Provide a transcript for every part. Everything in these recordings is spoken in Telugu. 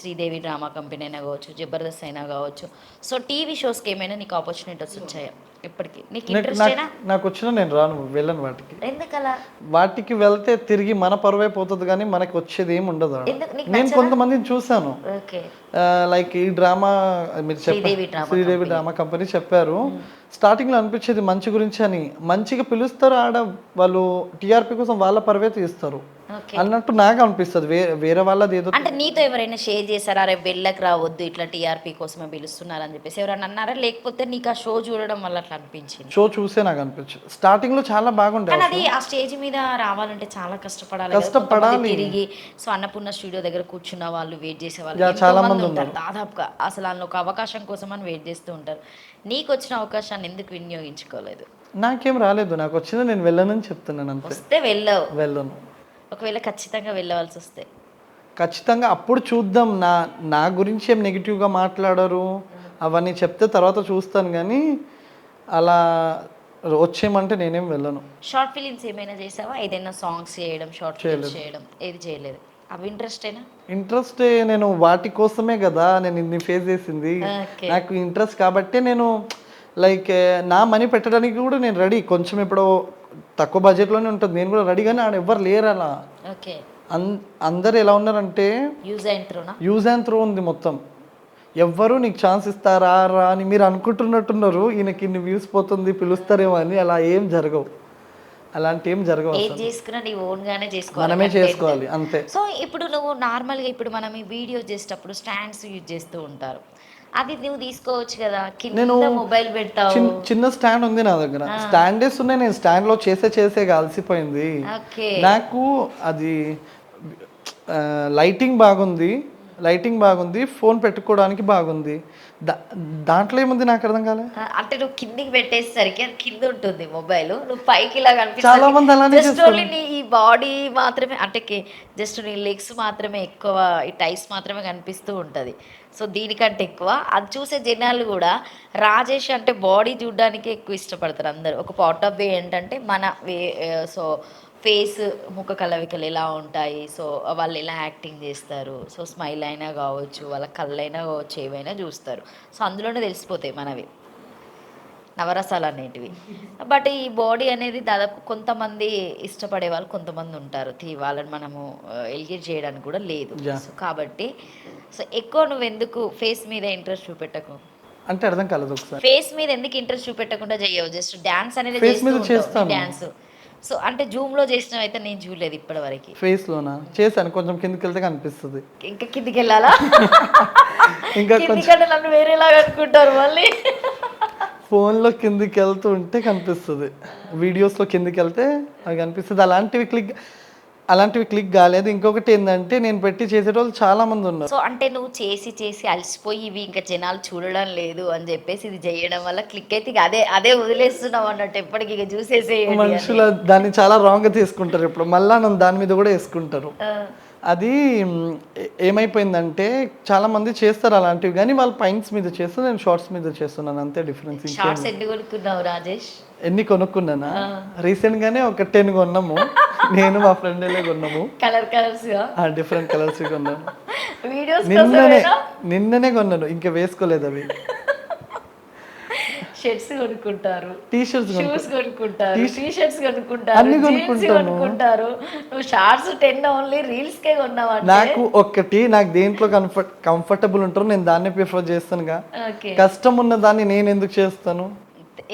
శ్రీదేవి డ్రామా కంపెనీ అయినా కావచ్చు జబర్దస్త్ అయినా కావచ్చు. సో టీవీ షోస్కి ఏమైనా నీకు ఆపర్చునిటీస్ వచ్చాయా? ఇప్పటికి. నీకు నాకు- వచ్చిన నేను రాను వెళ్ళను వాటికి. ఎందుకలా? వాటికి వెళ్తే తిరిగి మన పరువే పోతుంది కానీ మనకి వచ్చేది ఏమి ఉండదు ఆడ. ఎందుకు? నీకు నేను కొంతమందిని చూశాను. ఓకే. లైక్ ఈ డ్రామా మీరు శ్రీదేవి చెప్పారు డ్రామా శ్రీదేవి డ్రామా కంపెనీ చెప్పారు. స్టార్టింగ్లో అనిపించేది మంచి గురించి అని. మంచిగా పిలుస్తారు ఆడ వాళ్ళు టీఆర్పీ కోసం వాళ్ళ పరువే తీస్తారు. అన్నట్టు నాకు అనిపిస్తుంది. వేరే వాళ్ళది ఏదో అంటే నీతో ఎవరైనా షేర్ చేశారా? రేపు వెళ్ళకు రావద్దు ఇట్లా టీఆర్పీ కోసమే పిలుస్తున్నారు అని చెప్పేసి ఎవరైనా అన్నారా? లేకపోతే నీకు ఆ షో చూడడం వల్ల అట్లా అనిపించింది? షో చూసే నాకు అనిపించింది. స్టార్టింగ్లో చాలా కానీ అది ఆ స్టేజ్ మీద రావాలంటే చాలా కష్టపడాలి. కష్టపడాలి. తిరిగి సో అన్నపూర్ణ స్టూడియో దగ్గర కూర్చున్న వాళ్ళు వెయిట్ చేసే వాళ్ళు చాలా మంది మంది ఉంటారు దాదాపుగా. అసలు అందులో ఒక అవకాశం కోసం అని వెయిట్ చేస్తూ ఉంటారు. నీకు వచ్చిన అవకాశాన్ని ఎందుకు వినియోగించుకోలేదు? నాకేం రాలేదు. నాకు వచ్చింది నేను వెళ్ళనని చెప్తున్నాను అంతే. వస్తే వెళ్ళవు. వెళ్ళను. ఒకవేళ ఖచ్చితంగా వెళ్ళవలసి వస్తే ఖచ్చితంగా అప్పుడు చూద్దాం. నా నా గురించి ఏం నెగిటివ్గా మాట్లాడరు. అవన్నీ చెప్తే తర్వాత చూస్తాను కానీ అలా వచ్చేయమంటే నేనేం వెళ్ళను. షార్ట్ ఫిలిమ్స్ ఏమైనా చేసావా? ఏదైనా సాంగ్స్ చేయడం షార్ట్ ఫిలిమ్స్ చేయడం ఏది చేయలేదు. అవి ఇంట్రెస్ట్ అయినా ఇంట్రెస్ట్ నేను వాటి కోసమే కదా నేను ఇన్ని ఫేస్ చేసింది. నాకు ఇంట్రెస్ట్ కాబట్టి నేను లైక్ నా మనీ పెట్టడానికి కూడా నేను రెడీ కొంచెం ఇప్పుడు తక్కువ బడ్జెట్లోనే ఉంటుంది. నేను కూడా రెడీ కానీ ఆడ ఎవ్వరు లేరు అలా. అందరు ఎలా ఉన్నారంటే యూజ్ అండ్ త్రో ఉంది మొత్తం. ఎవ్వరు నీకు ఛాన్స్ ఇస్తారా రా అని మీరు అనుకుంటున్నట్టున్నారు. ఈయనకి ఇన్ని వ్యూస్ పోతుంది పిలుస్తారేమో అని అలా ఏం జరగవు. అలాంటి ఏం జరగవు ఏది అసలు. చేసుకున్నా నీ ఓన్ గానే చేసుకోవాలి. మనమే చేసుకోవాలి అంతే. సో ఇప్పుడు నువ్వు నార్మల్గా ఇప్పుడు మనం ఈ వీడియో చేసేటప్పుడు స్టాండ్స్ యూజ్ చేస్తూ ఉంటారు. అది నువ్వు తీసుకోవచ్చు కదా. కింద మొబైల్ పెడతావు చిన్న చిన్న స్టాండ్ ఉంది నా దగ్గర. స్టాండేస్ ఉన్నాయి నేను స్టాండ్లో చేసే చేసే అలసిపోయింది ఓకే. నాకు అది లైటింగ్ బాగుంది. లైటింగ్ బాగుంది ఫోన్ పెట్టుకోవడానికి బాగుంది. దాంట్లో ఏముంది నాకు అర్థం కాలే? అంటే నువ్వు కిందికి పెట్టేసరికి అది కింద ఉంటుంది మొబైల్. నువ్వు పైకి ఇలా చాలా మంది అలానే జస్ట్ ఓన్లీ నీ ఈ బాడీ మాత్రమే అంటే జస్ట్ నీ లెగ్స్ మాత్రమే ఎక్కువ ఈ టైస్ మాత్రమే కనిపిస్తూ ఉంటుంది. సో దీనికంటే ఎక్కువ. అది చూసే జనాలు కూడా రాజేష్ అంటే బాడీ చూడడానికి ఎక్కువ ఇష్టపడతారు అందరు. ఒక పార్ట్ ఆఫ్ వే ఏంటంటే మన వే సో ఫేస్ ముఖ కలవికలు ఎలా ఉంటాయి? సో వాళ్ళు ఎలా యాక్టింగ్ చేస్తారు? సో స్మైల్ అయినా కావచ్చు వాళ్ళ కళ్ళైనా కావచ్చు ఏవైనా చూస్తారు. సో అందులోనే తెలిసిపోతాయి మనవి. నవరసాలు అనేటివి. బట్ ఈ బాడీ అనేది దాదాపు కొంతమంది ఇష్టపడే వాళ్ళు కొంతమంది ఉంటారు. తీ వాళ్ళని మనము ఎలిగేట్ చేయడానికి కూడా లేదు. సో కాబట్టి సో ఎక్కువ నువ్వు ఎందుకు ఫేస్ మీద ఇంట్రెస్ట్ చూపెట్టకు? అంటే అర్థం కాలేదు ఫేస్ మీద ఎందుకు ఇంట్రెస్ట్ చూపెట్టకుండా చేయవు? జస్ట్ డాన్స్ అనేది. డాన్స్. సో అంటే జూమ్లో చేసినవి అయితే నేను చూడలేదు ఇప్పటి వరకు ఫేస్ లోనా చేశాను. కొంచెం కిందకి వెళ్తే కనిపిస్తుంది. ఇంకా కిందికి వెళ్ళాలా ఇంకా కొంచెం నన్ను వేరేలాగా అనుకుంటారు మళ్ళీ. ఫోన్లో కిందికి వెళ్తూ ఉంటే కనిపిస్తుంది. వీడియోస్లో కిందికి వెళ్తే అది కనిపిస్తుంది. అలాంటివి క్లిక్ అలాంటివి క్లిక్ కాలేదు. ఇంకొకటి ఏంటంటే నేను పెట్టి చేసేటోళ్ళు చాలా మంది ఉన్నారు. సో అంటే నువ్వు చేసి చేసి అలసిపోయి ఇవి ఇంకా జనాలు చూడడం లేదు అని చెప్పేసి ఇది చేయడం వల్ల క్లిక్ అయితే అదే అదే వదిలేస్తున్నావు అన్నట్టు ఎప్పటికి ఇక అని. మనుషులు దాన్ని చాలా రాంగ్గా తీసుకుంటారు. ఇప్పుడు మళ్ళా నన్ను దాని మీద కూడా వేసుకుంటారు. అది ఏమైపోయిందంటే చాలా మంది చేస్తారు అలాంటివి. కానీ వాళ్ళు పైన్స్ మీద చేస్తారు నేను షార్ట్స్ మీద చేస్తున్నాను. అంతే డిఫరెన్స్ షార్ట్స్ ఎన్ని కొనుక్కున్నావు రాజేష్? ఎన్ని కొనుక్కున్నానా? రీసెంట్ గానే ఒక టెన్ కొన్నాము. నేను మా ఫ్రెండ్ కొన్నాము. కలర్ కలర్స్ డిఫరెంట్ కలర్స్ కొన్నాను వీడియోస్ నిన్ననే నిన్ననే కొన్నాను. ఇంకా వేసుకోలేదు అవి. షర్ట్స్ కొనుక్కుంటారు. టీ షర్ట్స్ షూస్ కొనుక్కుంటారు. టీ షర్ట్స్ కొనుక్కుంటారు. కొనుక్కుంటాను. కొనుక్కుంటారు. నువ్వు షార్ట్స్ టెన్ ఓన్లీ రీల్స్ కే కొన్నావంటే? నాకు ఒక్కటి నాకు దేంట్లో కంఫర్ట్ కంఫర్టబుల్ ఉంటారో నేను దాన్ని ప్రిఫర్ చేస్తానుగా. కష్టం ఉన్న దాన్ని నేను ఎందుకు చేస్తాను?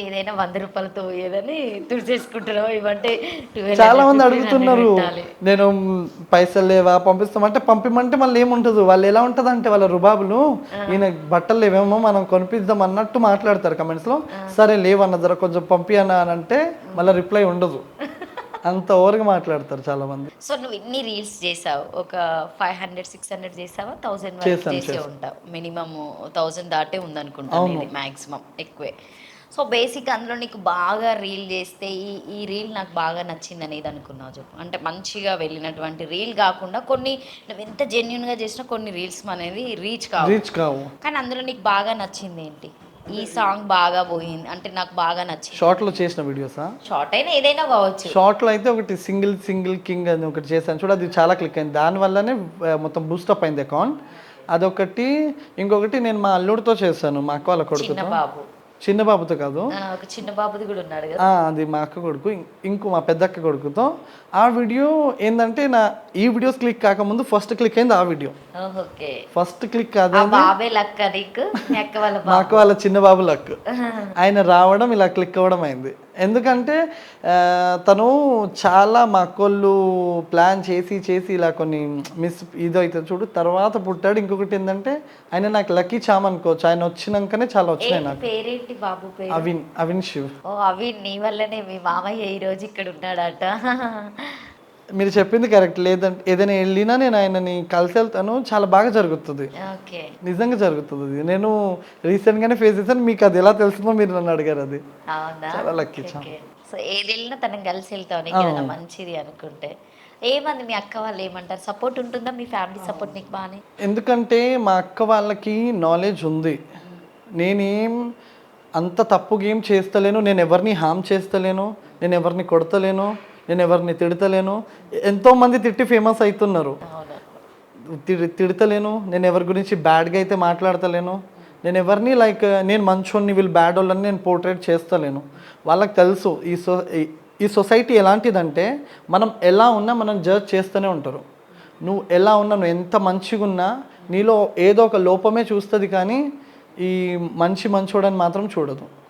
ఏదైనా వంద రూపాయలతో ఏదని తుడిచేసుకుంటున్నావు ఇవంటే 1200, చాలా మంది 1500 అడుగుతున్నారు. నేను పైసలు లేవా? పంపిస్తామంటే పంపిమంటే మళ్ళీ ఏముంటదు వాళ్ళు ఎలా ఉంటది అంటే వాళ్ళ రుబాబులు ఈయన బట్టలు లేవేమో మనం కొనిపిద్దాం అన్నట్టు మాట్లాడతారు కమెంట్స్లో. సరే లేవన్న ధర కొంచెం పంపి అని అంటే మళ్ళీ రిప్లై ఉండదు. అంత ఓవర్గా మాట్లాడతారు చాలా మంది. సో నువ్వు ఇన్ని రీల్స్ చేసావు. ఒక ఫైవ్ హండ్రెడ్ సిక్స్ హండ్రెడ్ చేసావా? థౌసండ్ చేసే ఉంటావు. మినిమం థౌసండ్ దాటే ఉందనుకుంటాను ఇది మ్యాక్సిమం ఎక్కువే. సో బేసిక్ అందులో నీకు బాగా రీల్ చేస్తే ఈ ఈ రీల్ నాకు బాగా నచ్చింది అనేది అనుకున్నావు చెప్పు. అంటే మంచిగా వెళ్ళినటువంటి రీల్ కాకుండా కొన్ని నువ్వు ఎంత జెన్యున్గా చేసినా కొన్ని రీల్స్ అనేది రీచ్ కావు. రీచ్ కావు. కానీ అందులో నీకు బాగా నచ్చింది ఏంటి? ఈ సాంగ్ బాగా పోయింది అంటే నాకు బాగా నచ్చింది. షార్ట్లో చేసిన వీడియోసా షార్ట్ అయినా ఏదైనా కావచ్చు. షార్ట్లో అయితే ఒకటి సింగిల్ సింగిల్ కింగ్ అని ఒకటి చేశాను. చూడ అది చాలా క్లిక్ అయింది. దాని వల్లనే మొత్తం బూస్టప్ అయింది అకౌంట్ అదొకటి ఇంకొకటి నేను మా అల్లుడితో చేశాను మా అక్క వాళ్ళ కొడుకుతో. బాబు చిన్న బాబుతో కాదు. ఒక చిన్న బాబుది కూడా ఉన్నాడు కదా. ఆ, అది మా అక్క కొడుకు ఇంకో మా పెద్దక్క కొడుకుతో. ఆ వీడియో ఏంటంటే నా ఈ వీడియోస్ క్లిక్ కాకముందు ఫస్ట్ క్లిక్ అయింది ఆ వీడియో. ఓకే. ఫస్ట్ క్లిక్ అదే బాబే అక్క మా అక్క వాళ్ళ చిన్న బాబు లక్. ఆయన రావడం ఇలా క్లిక్ అవ్వడం అయింది. ఎందుకంటే తను చాలా మా అక్కోళ్ళు ప్లాన్ చేసి చేసి ఇలా కొన్ని మిస్ ఇది అవుతుంది చూడు తర్వాత పుట్టాడు. ఇంకొకటి ఏంటంటే ఆయన నాకు లక్కీ చామ్ అనుకోవచ్చు. ఆయన వచ్చినాకనే చాలా వచ్చినాయి నాకు. పేరేంటి బాబు పేరు? అవిన్ అవిన్ శివ్. ఓ అవి నీ వల్లనే మీ మామయ్య ఈ రోజు ఇక్కడ ఉన్నాడట. మీరు చెప్పింది కరెక్ట్. లేదంటే ఏదైనా వెళ్ళినా నేను ఆయనని కలిసి వెళ్తాను. చాలా బాగా జరుగుతుంది. ఓకే. నిజంగా జరుగుతుంది అది నేను రీసెంట్గానే ఫేస్ చేశాను. మీకు అది ఎలా తెలుస్తుందో మీరు నన్ను అడిగారు అది. చాలా లక్కీ సో ఏది వెళ్ళినా తనని కలిసి ఏదైనా మంచిది అనుకుంటే. ఏమంది మీ అక్క వాళ్ళు ఏమంటారు? సపోర్ట్ ఉంటుందా? మీ ఫ్యామిలీ సపోర్ట్ నీకు బాగానే? ఎందుకంటే మా అక్క వాళ్ళకి నాలెడ్జ్ ఉంది. నేనేం అంత తప్పు గేమ్ చేస్తలేను. నేను ఎవరిని హామ్ చేస్తలేను. నేను ఎవరిని కొడతలేను. నేను ఎవరిని తిడతలేను. ఎంతోమంది తిట్టి ఫేమస్ అవుతున్నారు తిడతలేను. నేను ఎవరి గురించి బ్యాడ్గా అయితే మాట్లాడతలేను. నేను ఎవరిని లైక్ నేను మంచోన్ని వీళ్ళు బ్యాడ్ వాళ్ళని నేను పోర్ట్రేట్ చేస్తలేను. వాళ్ళకి తెలుసు ఈ సో ఈ- ఈ సొసైటీ ఎలాంటిదంటే మనం ఎలా ఉన్నా మనం జడ్జ్ చేస్తూనే ఉంటారు. నువ్వు ఎలా ఉన్నా నువ్వు ఎంత మంచిగా ఉన్నా నీలో ఏదో ఒక లోపమే చూస్తుంది కానీ ఈ మంచి మంచోడని మాత్రం చూడదు.